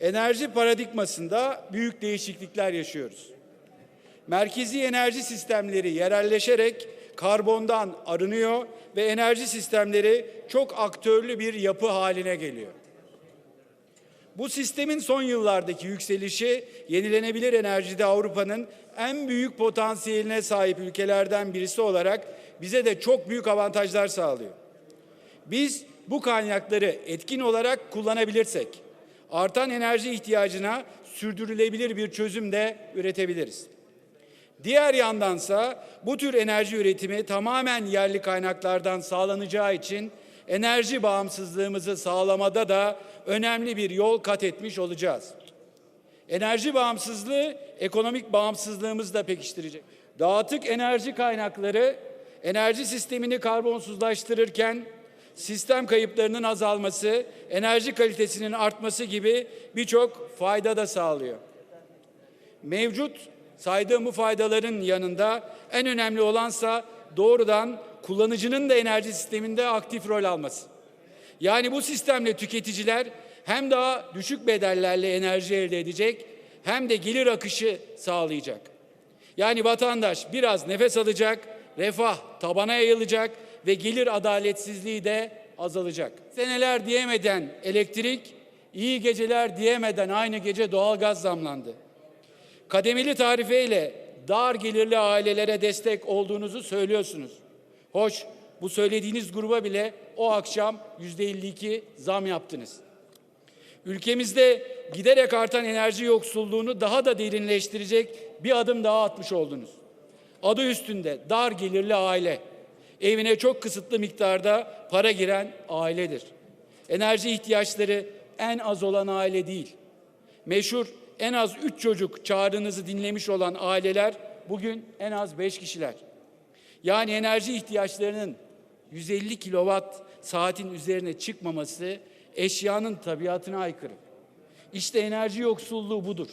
Enerji paradigmasında büyük değişiklikler yaşıyoruz. Merkezi enerji sistemleri yerelleşerek karbondan arınıyor ve enerji sistemleri çok aktörlü bir yapı haline geliyor. Bu sistemin son yıllardaki yükselişi yenilenebilir enerjide Avrupa'nın en büyük potansiyeline sahip ülkelerden birisi olarak bize de çok büyük avantajlar sağlıyor. Biz bu kaynakları etkin olarak kullanabilirsek artan enerji ihtiyacına sürdürülebilir bir çözüm de üretebiliriz. Diğer yandansa bu tür enerji üretimi tamamen yerli kaynaklardan sağlanacağı için enerji bağımsızlığımızı sağlamada da önemli bir yol kat etmiş olacağız. Enerji bağımsızlığı ekonomik bağımsızlığımızı da pekiştirecek. Dağıtık enerji kaynakları enerji sistemini karbonsuzlaştırırken sistem kayıplarının azalması, enerji kalitesinin artması gibi birçok fayda da sağlıyor. Mevcut saydığım bu faydaların yanında en önemli olansa doğrudan kullanıcının da enerji sisteminde aktif rol alması. Yani bu sistemle tüketiciler hem daha düşük bedellerle enerji elde edecek hem de gelir akışı sağlayacak. Yani vatandaş biraz nefes alacak, refah tabana yayılacak ve gelir adaletsizliği de azalacak. Seneler diyemeden elektrik, iyi geceler diyemeden aynı gece doğalgaz zamlandı. Kademeli tarifeyle dar gelirli ailelere destek olduğunuzu söylüyorsunuz. Hoş, bu söylediğiniz gruba bile o akşam yüzde 52 zam yaptınız. Ülkemizde giderek artan enerji yoksulluğunu daha da derinleştirecek bir adım daha atmış oldunuz. Adı üstünde dar gelirli aile. Evine çok kısıtlı miktarda para giren ailedir. Enerji ihtiyaçları en az olan aile değil. Meşhur en az üç çocuk çağrınızı dinlemiş olan aileler bugün en az beş kişiler. Yani enerji ihtiyaçlarının 150 kilowatt saatin üzerine çıkmaması eşyanın tabiatına aykırı. İşte enerji yoksulluğu budur.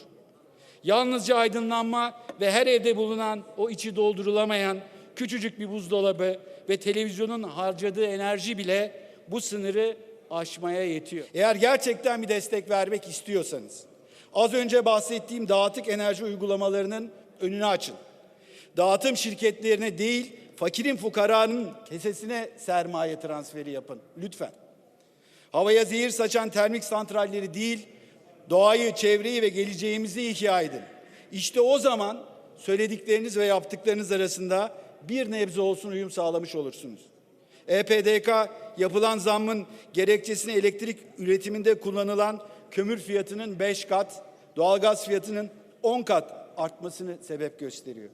Yalnızca aydınlanma ve her evde bulunan o içi doldurulamayan küçücük bir buzdolabı ve televizyonun harcadığı enerji bile bu sınırı aşmaya yetiyor. Eğer gerçekten bir destek vermek istiyorsanız az önce bahsettiğim dağıtık enerji uygulamalarının önünü açın. Dağıtım şirketlerine değil fakirin fukaranın kesesine sermaye transferi yapın lütfen. Havaya zehir saçan termik santralleri değil, doğayı, çevreyi ve geleceğimizi ihya edin. İşte o zaman söyledikleriniz ve yaptıklarınız arasında bir nebze olsun uyum sağlamış olursunuz. EPDK yapılan zammın gerekçesini elektrik üretiminde kullanılan kömür fiyatının 5 kat, doğalgaz fiyatının 10 kat artmasını sebep gösteriyor.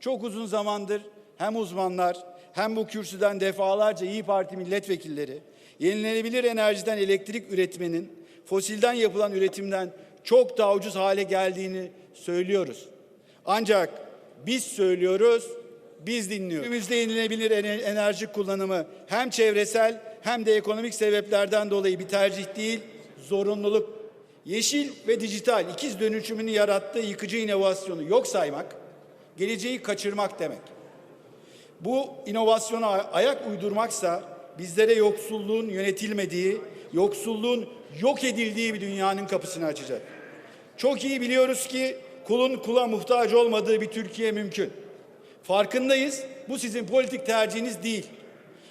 Çok uzun zamandır hem uzmanlar hem bu kürsüden defalarca İyi Parti milletvekilleri yenilenebilir enerjiden elektrik üretmenin fosilden yapılan üretimden çok daha ucuz hale geldiğini söylüyoruz. Ancak biz söylüyoruz, biz dinliyoruz. Ülkemizde yenilenebilir ener- enerji kullanımı hem çevresel hem de ekonomik sebeplerden dolayı bir tercih değil, zorunluluk. Yeşil ve dijital ikiz dönüşümünü yarattığı yıkıcı inovasyonu yok saymak, geleceği kaçırmak demek. Bu inovasyona ayak uydurmaksa bizlere yoksulluğun yönetilmediği, yoksulluğun yok edildiği bir dünyanın kapısını açacak. Çok iyi biliyoruz ki kulun kula muhtaç olmadığı bir Türkiye mümkün. Farkındayız. Bu sizin politik tercihiniz değil.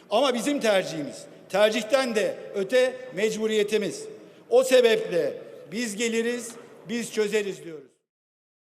Ama bizim tercihimiz. Tercihten de öte mecburiyetimiz. O sebeple biz geliriz, biz çözeriz diyoruz.